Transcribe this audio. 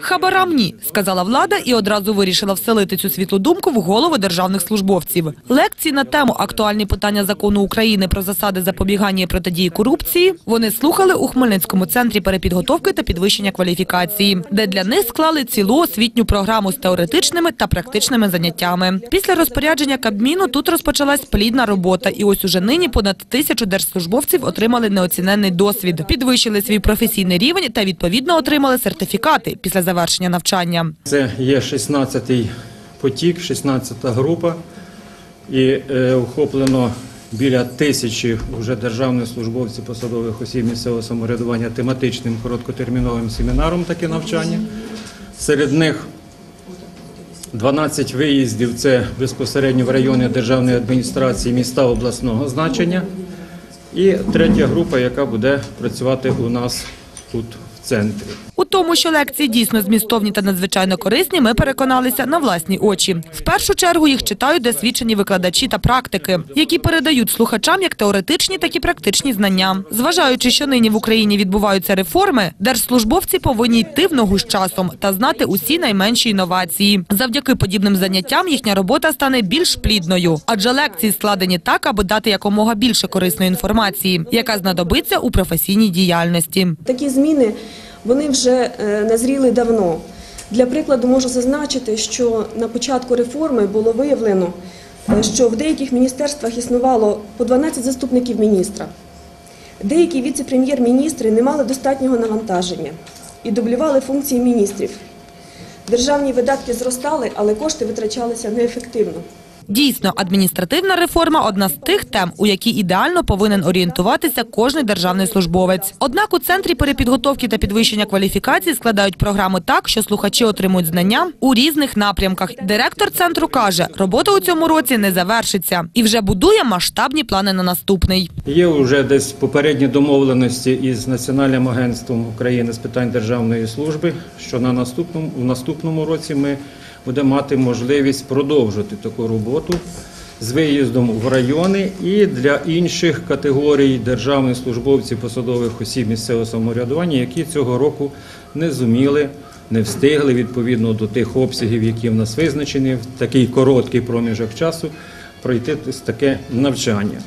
Хабарам ні, сказала влада і одразу вирішила вселити цю світлу думку в голови державних службовців. Лекції на тему актуальні питання закону України про засади запобігання і протидії корупції вони слухали у Хмельницькому центрі перепідготовки та підвищення кваліфікації, де для них склали цілу освітню програму з теоретичними та практичними заняттями. Після розпорядження Кабміну тут розпочалась плідна робота, і ось уже нині понад тисячу держслужбовців отримали неоціненний досвід, підвищили свій професійний рівень та відповідно отримали сертифікати після завершення навчання. Це є 16-й потік, 16-та група, і е, охоплено біля тисячі вже державних службовців, посадових осіб місцевого самоврядування тематичним короткотерміновим семінаром таке навчання. Серед них 12 виїздів це безпосередньо в райони державної адміністрації міста обласного значення. І третя група, яка буде працювати у нас тут в центрі. У тому, що лекції дійсно змістовні та надзвичайно корисні, ми переконалися на власні очі. В першу чергу їх читають досвідчені викладачі та практики, які передають слухачам як теоретичні, так і практичні знання. Зважаючи, що нині в Україні відбуваються реформи, держслужбовці повинні йти в ногу з часом та знати усі найменші інновації. Завдяки подібним заняттям їхня робота стане більш плідною, адже лекції складені так, аби дати якомога більше корисної інформації, яка знадобиться у професійній діяльності. Такі зміни вони вже е, назріли давно. Для прикладу можу зазначити, що на початку реформи було виявлено, е, що в деяких міністерствах існувало по 12 заступників міністра. Деякі віце-прем'єр-міністри не мали достатнього навантаження і дублювали функції міністрів. Державні видатки зростали, але кошти витрачалися неефективно. Дійсно, адміністративна реформа одна з тих тем, у які ідеально повинен орієнтуватися кожний державний службовець. Однак у центрі перепідготовки та підвищення кваліфікації складають програми так, що слухачі отримують знання у різних напрямках. Директор центру каже, робота у цьому році не завершиться і вже будує масштабні плани на наступний. Є вже десь попередні домовленості із Національним агентством України з питань державної служби, що на наступному у наступному році ми будемо мати можливість продовжити таку роботу з виїздом в райони і для інших категорій державних службовців, посадових осіб місцевого самоврядування, які цього року не зуміли. Не встигли відповідно до тих обсягів, які в нас визначені в такий короткий проміжок часу, пройти таке навчання.